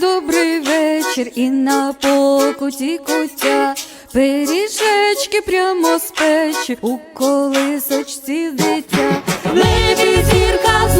добрий вечір і на покуті кутя, пиріжечки прямо з печі у колисочці дитя, небі зірка.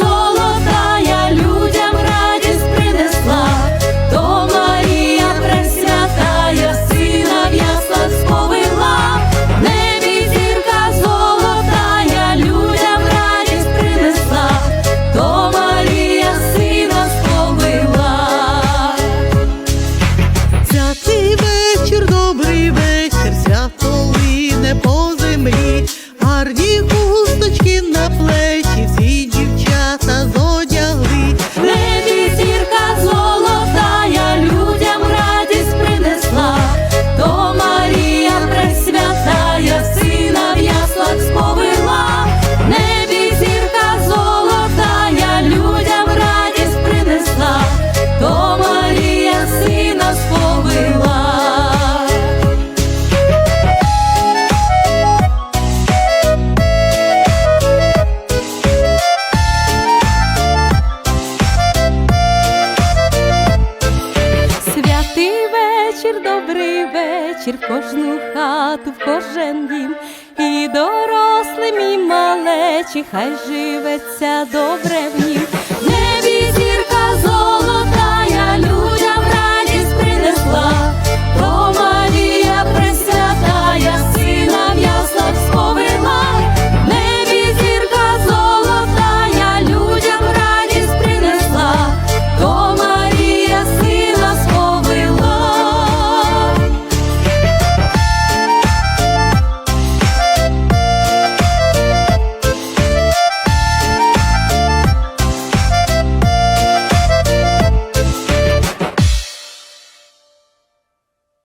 Лине по землі, гарні хусточки на плечі, Святий вечір, добрий вечір, в кожну хату, в кожен дім, і дорослим, і малечі, хай живеться добре в нім.